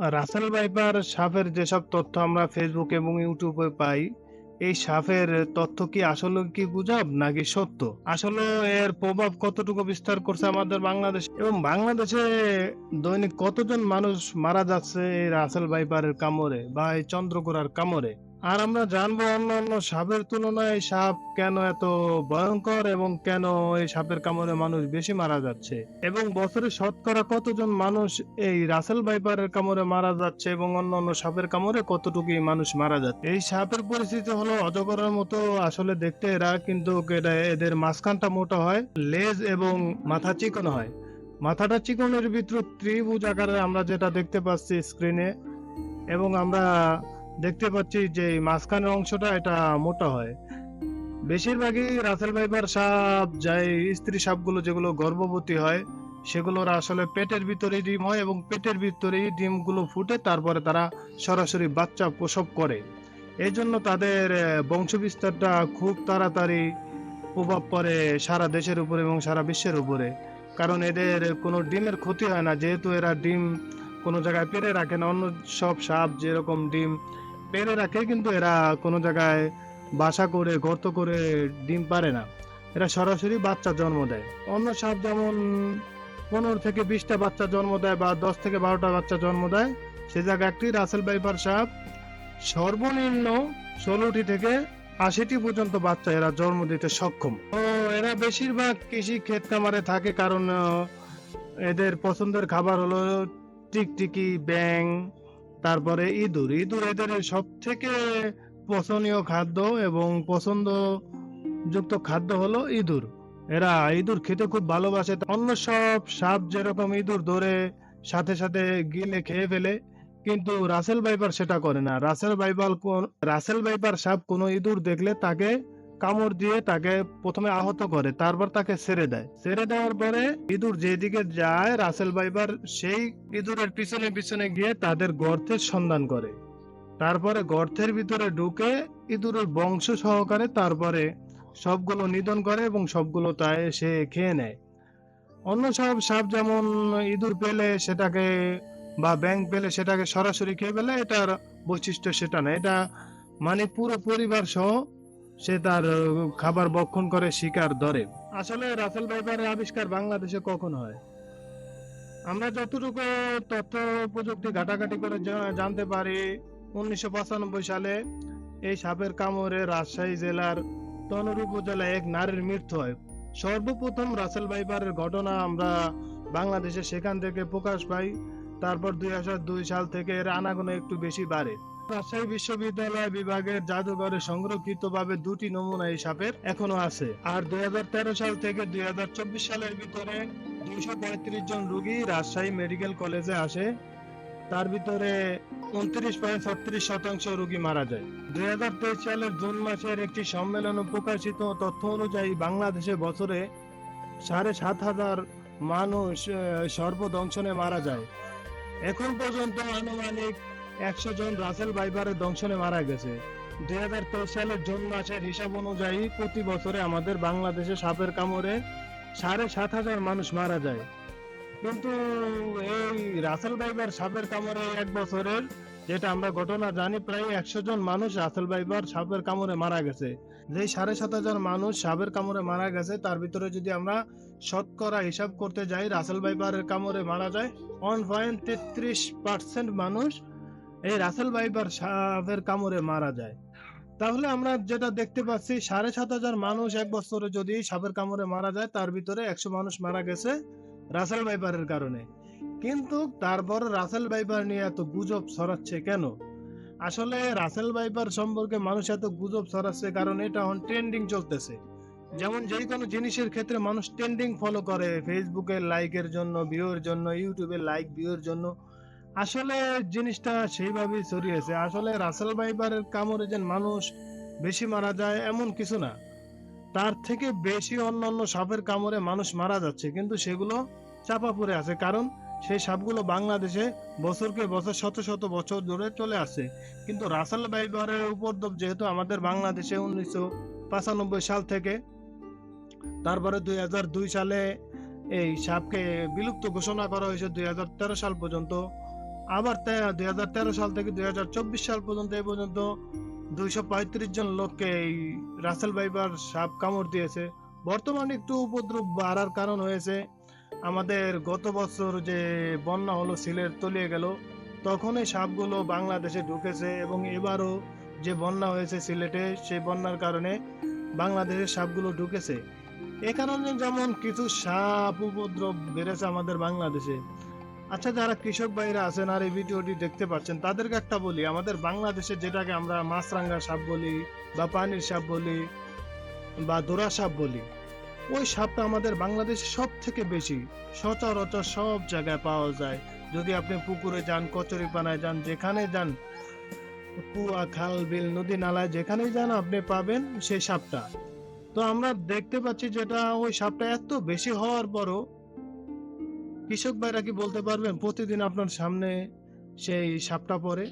Russell viper সাপের যেসব তথ্য আমরা ফেসবুক এবং ইউটিউবে পাই, এই সাফের তথ্য কি আসলে কি গুজব নাকি সত্য? আসলে এর প্রভাব কতটুকু বিস্তার করছে আমাদের বাংলাদেশ? এবং বাংলাদেশে দৈনিক কতজন মানুষ মারা যাচ্ছে এই রাসেল ভাইপারের কামড়ে বা এই চন্দ্রকোড়ার কামড়ে? আর আমরা জানব অন্য অন্য সাপের তুলনায় সাপ কেন এত ভয়ঙ্কর এবং কেন এই সাপের কামড়ে মানুষ বেশি মারা যাচ্ছে? এবং বছরে শতকরা কতজন মানুষ এই রাসেল ভাইপারের কামড়ে মারা যাচ্ছে এবং অন্য অন্য সাপের কামড়ে কতটুকু মানুষ মারা যাচ্ছে? এই সাপের পরিস্থিতি হলো অজগরের মতো আসলে দেখতে এরা, কিন্তু এটা এদের মাঝখানটা মোটা হয়, লেজ এবং মাথা চিকন হয়। মাথাটা চিকনের ভিতর ত্রিভুজ আকারে আমরা যেটা দেখতে পাচ্ছি স্ক্রিনে এবং আমরা দেখতে পাচ্ছি যে মাঝখানের অংশটা এটা মোটা হয়। বেশিরভাগই রাসেল ভাইপার সাপ, যাই স্ত্রী সাপগুলো যেগুলো গর্ভবতী হয়, সেগুলোর আসলে পেটের ভিতরে ডিম হয় এবং পেটের ভিতরেই ডিমগুলো ফুটে, তারপরে তারা সরাসরি বাচ্চা প্রসব করে। এই জন্য তাদের বংশবিস্তারটা খুব তাড়াতাড়ি প্রভাব পড়ে সারা দেশের উপরে এবং সারা বিশ্বের উপরে। কারণ এদের কোনো ডিমের ক্ষতি হয় না, যেহেতু এরা ডিম কোনো জায়গায় পেরে রাখে না, অন্য সব সাপ যেরকম ডিম পেরে রাখে, কিন্তু এরা কোনো জায়গায় বাসা করে, গর্ত করে ডিম পারে না। এরা সরাসরি বাচ্চা জন্ম দেয়। অন্য সাপ যেমন পনেরো থেকে বিশটা বাচ্চা জন্ম দেয় বা দশ থেকে বারোটা বাচ্চা জন্ম দেয়, সে জায়গায় একটি রাসেল বাইপার সাপ সর্বনিম্ন ষোলোটি থেকে আশিটি পর্যন্ত বাচ্চা এরা জন্ম দিতে সক্ষম। তো এরা বেশিরভাগ কৃষি ক্ষেত খামারে থাকে, কারণ এদের পছন্দের খাবার হলো টিকটিকি ব্যাং তারপরে ইঁদুর। ইঁদুর এদের সব থেকে পছনীয় খাদ্য এবং পছন্দ যুক্ত খাদ্য হলো ইঁদুর। এরা ইঁদুর খেতে খুব ভালোবাসে। অন্য সব সাপ যেরকম ইঁদুর ধরে সাথে সাথে গিলে খেয়ে ফেলে, কিন্তু রাসেল ভাইপার সেটা করে না। রাসেল ভাইপার রাসেল ভাইপার সাপ কোনো ইঁদুর দেখলে তাকে কামড় দিয়ে তাকে প্রথমে আহত করে, তারপর তাকে ছেড়ে দেয়। ছেড়ে দেওয়ার পরে ইঁদুর যেদিকে যায়, রাসেল ভাইপার সেই ইঁদুরের পিছনে পিছনে গিয়ে তাদের গর্তের সন্ধান করে। তারপরে গর্তের ভিতরে ঢুকে ইঁদুরের বংশ সহকারে তারপরে সবগুলো নিধন করে এবং সবগুলো তাই সে খেয়ে নেয়। অন্য সব সাপ যেমন ইঁদুর পেলে সেটাকে বা ব্যাং পেলে সেটাকে সরাসরি খেয়ে ফেলে, এটার বৈশিষ্ট্য সেটা না। এটা মানে পুরো পরিবার সহ সে তার খাবার বক্ষণ করে শিকার ধরে। আসলে রাসেল ভাইপারের আবিষ্কার বাংলাদেশে কখন হয়? আমরা যতটুকু তথ্য প্রযুক্তি ঘাটাঘাটি করে জানতে পারি, উনিশশো পঁচানব্বই সালে এই সাপের কামড়ে রাজশাহী জেলার তনর উপজেলায় এক নারীর মৃত্যু হয়। সর্বপ্রথম রাসেল ভাইপারের ঘটনা আমরা বাংলাদেশে সেখান থেকে প্রকাশ পাই। তারপর দুই সাল থেকে এর আনাগোনা একটু বেশি বাড়ে। রাজশাহী বিশ্ববিদ্যালয় বিভাগের জাদুঘরে সংরক্ষিত ভাবে দুটি নমুনা এই সাপের এখনও আছে। আর দুই সাল থেকে দুই সালের ভিতরে দুইশো জন রোগী রাজশাহী মেডিকেল কলেজে আসে। তার ভিতরে উনত্রিশ পয়েন্ট ছত্রিশ শতাংশ রোগী মারা যায়। দুই হাজার তেইশ সালের জুন মাসের একটি সম্মেলনে প্রকাশিত তথ্য অনুযায়ী বাংলাদেশে বছরে সাড়ে সাত হাজার মানুষ সর্বদংশনে মারা যায়। এখন পর্যন্ত আনুমানিক একশো জন রাসেল ভাইপারের দংশনে মারা গেছে। দুই হাজার তেইশ সালের জুন মাসের হিসাব অনুযায়ী প্রতি বছরে আমাদের বাংলাদেশে সাপের কামড়ে সাড়ে সাত হাজার মানুষ মারা যায়। কিন্তু এই রাসেল ভাইবার সাপের কামড়ে এক বছরের যেটা আমরা ঘটনা জানি, প্রায় একশো জন মানুষ রাসেল ভাইবার সাপের কামড়ে মারা গেছে। যে সাড়ে সাত হাজার মানুষ সাপের কামড়ে মারা গেছে, তার ভিতরে যদি আমরা শতকরা হিসাব করতে যাই, রাসেল ভাইবারের কামড়ে মারা যায় ওয়ান পয়েন্ট তেত্রিশ পার্সেন্ট মানুষ এই রাসেল ভাইবার সাপের কামড়ে মারা যায়। তাহলে আমরা যেটা দেখতে পাচ্ছি, সাড়ে সাত হাজার মানুষ এক বছরে যদি সাপের কামড়ে মারা যায়, তার ভিতরে একশো মানুষ মারা গেছে রাসেল ভাইপারের কারণে। কিন্তু তারপর রাসেল ভাইপার নিয়ে এত গুজব ছড়াচ্ছে কেন? আসলে রাসেল ভাইপার সম্পর্কে মানুষ এত গুজব ছড়াচ্ছে কারণ এটা এখন ট্রেন্ডিং চলতেছে। যেমন যে কোনো জিনিসের ক্ষেত্রে মানুষ ট্রেন্ডিং ফলো করে ফেসবুকে লাইকের জন্য ভিউর জন্য ইউটিউবে লাইক ভিউর জন্য। আসলে জিনিসটা সেইভাবেই ছড়িয়েছে আসলে রাসেল ভাইপারের কামড়ে যে মানুষ বেশি মারা যায় এমন কিছু না। তার থেকে বেশি অন্যান্য সাপের কামড়ে মানুষ মারা যাচ্ছে, কিন্তু সেগুলো চাপা পড়ে আছে। কারণ সেই সাপগুলো বাংলাদেশে বছরকে বছর, শত শত বছর ধরে চলে আসে কিন্তু রাসেল ভাইপারের উপদ্রব যেহেতু আমাদের বাংলাদেশে উনিশশো পঁচানব্বই সাল থেকে, তারপরে দুই হাজার দুই সালে এই সাপকে বিলুপ্ত ঘোষণা করা হয়েছে দুই হাজার তেরো সাল পর্যন্ত। আবার দুই হাজার তেরো সাল থেকে দুই হাজার চব্বিশ সাল পর্যন্ত এই পর্যন্ত দুইশো পঁয়ত্রিশ জন লোককে এই রাসেল ভাইবার সাপ কামড় দিয়েছে। বর্তমানে একটু উপদ্রব বাড়ার কারণ হয়েছে, আমাদের গত বছর যে বন্যা হলো, সিলেট তলিয়ে গেল তখন এই সাপগুলো বাংলাদেশে ঢুকেছে এবং এবারও যে বন্যা হয়েছে সিলেটে, সেই বন্যার কারণে বাংলাদেশের সাপগুলো ঢুকেছে। এ কারণে যেমন কিছু সাপ উপদ্রব বেড়েছে আমাদের বাংলাদেশে আচ্ছা যারা কৃষক ভাইরা আছেন আর এই ভিডিওটি দেখতে পাচ্ছেন, তাদেরকে একটা বলি, আমাদের বাংলাদেশে যেটাকে আমরা মাছরাঙ্গা সাপ বলি বা পানির সাপ বলি বা দোরা সাপ বলি, ওই সাপটা আমাদের বাংলাদেশে সব থেকে বেশি সচরাচর সব জায়গায় পাওয়া যায়। যদি আপনি পুকুরে যান, কচুরিপানায় যান, যেখানে যান, কুয়া, খাল, বিল, নদী নালায় যেখানেই যান আপনি পাবেন সেই সাপটা। তো আমরা দেখতে পাচ্ছি যেটা ওই সাপটা এত বেশি হওয়ার পরও কৃষক ভাইরা কি বলতে পারবেন? প্রতিদিন আপনার সামনে সেই সাপটা পড়ে।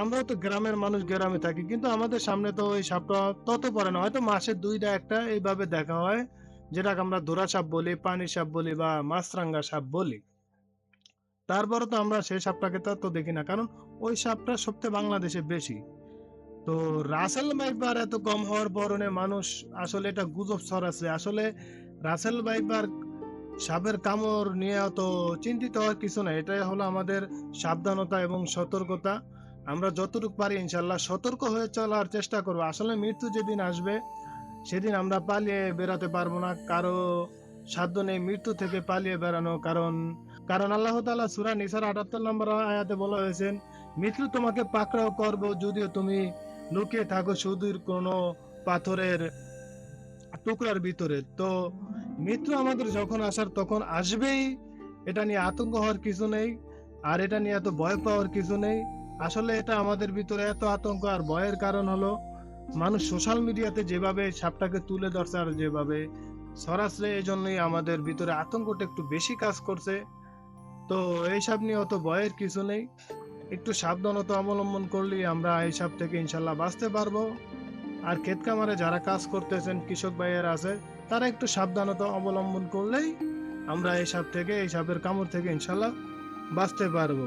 আমরাও তো গ্রামের মানুষ, গ্রামে থাকি, কিন্তু আমাদের সামনে তো ওই সাপটা তত পড়ে না। হয়তো মাসে দুইটা, একটা এইভাবে দেখা হয়, যেটাকে আমরা দোরা সাপ বলি, পানি সাপ বলি বা মাছরাঙ্গা সাপ বলি। তারপরে তো আমরা সেই সাপটাকে তত দেখি না, কারণ ওই সাপটা সবচেয়ে বাংলাদেশে বেশি। তো রাসেল ভাইপার এত কম হওয়ার পরনে মানুষ আসলে এটা গুজব ছড়াচ্ছে। আসলে রাসেল ভাইপার সাপের কামড় নিয়ে অত চিন্তিত হওয়ার কিছু না এটাই হলো আমাদের সাবধানতা এবং সতর্কতা। আমরা যতটুকু পারি ইনশাল্লাহ সতর্ক হয়ে চলার চেষ্টা করব। আসলে মৃত্যু যেদিন আসবে, সেদিন আমরা পালিয়ে বেরাতে পারব না। কারও সাধ্য নেই মৃত্যু থেকে পালিয়ে বেরানো কারণ কারণ আল্লাহ তাআলা সূরা নিসার 78 নম্বর আয়াতে বলা হয়েছে মৃত্যু তোমাকে পাকড়াও করব যদিও তুমি লুকিয়ে থাকো সুদূর কোনো পাথরের টুকরার ভিতরে। তো মৃত্যু আমাদের যখন আসার তখন আসবেই। এটা নিয়ে আতঙ্ক হওয়ার কিছু নেই, আর এটা নিয়ে এত ভয় পাওয়ার কিছু নেই। আসলে এটা আমাদের ভিতরে এত আতঙ্ক আর ভয়ের কারণ হলো, মানুষ সোশ্যাল মিডিয়াতে যেভাবে সাপটাকে তুলে ধরছে আর যেভাবে সরাসরি এই জন্যই আমাদের ভিতরে আতঙ্কটা একটু বেশি কাজ করছে। তো এইসব নিয়ে অত ভয়ের কিছু নেই। একটু সাবধানতা অবলম্বন করলেই আমরা এইসব থেকে ইনশাল্লাহ বাঁচতে পারব। আর ক্ষেত কামারে যারা কাজ করতেছেন, কৃষক ভাইয়ের আছে তারা একটু সাবধানতা অবলম্বন করলেই আমরা এই সাপ থেকে এই সাপের কামড় থেকে ইনশাল্লাহ বাঁচতে পারব।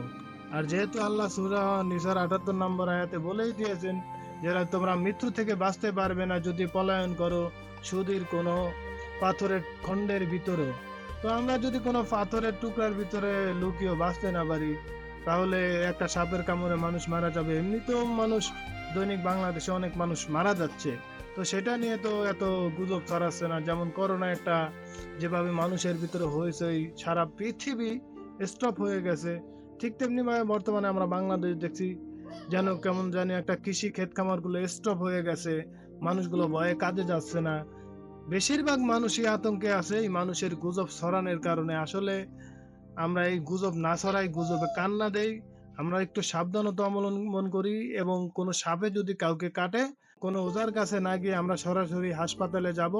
আর যেহেতু আল্লাহ সুরা নিসার আটাত্তর নম্বর আয়াতে বলেই দিয়েছেন যারা তোমরা মৃত্যু থেকে বাঁচতে পারবে না, যদি পলায়ন করো সুদীর কোনো পাথরের খণ্ডের ভিতরে। তো আমরা যদি কোনো পাথরের টুকরার ভিতরে লুকিয়েও বাঁচতে না পারি, তাহলে একটা সাপের কামড়ে মানুষ মারা যাবে। এমনিতেও মানুষ, দৈনিক বাংলাদেশে অনেক মানুষ মারা যাচ্ছে। তো সেটা নিয়ে তো এত গুজব ছড়াচ্ছে না। যেমন করোনা একটা, যেভাবে মানুষের ভিতরে হয়েছে সারা পৃথিবী স্টপ হয়ে গেছে। ঠিক তেমনি ভাবে বর্তমানে আমরা বাংলাদেশ দেখছি, যেন কেমন জানি একটা কৃষি ক্ষেত খামারগুলো স্টপ হয়ে গেছে। মানুষগুলো ভয়ে কাজে যাচ্ছে না। বেশিরভাগ মানুষই আতঙ্কে আছে এই মানুষের গুজব ছড়ানোর কারণে। আসলে আমরা এই গুজব না ছড়াই, গুজবে কান্না দেই। আমরা একটু সাবধানতা অবলম্বন করি এবং কোনো সাপে যদি কাউকে কাটে, কোনো ওজার কাছে না গিয়ে আমরা সরাসরি হাসপাতালে যাব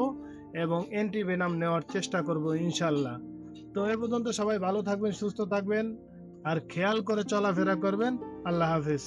এবং অ্যান্টিভেনাম নেওয়ার চেষ্টা করব ইনশাল্লাহ। তো এ পর্যন্ত সবাই ভালো থাকবেন, সুস্থ থাকবেন আর খেয়াল করে চলাফেরা করবেন। আল্লাহ হাফিজ।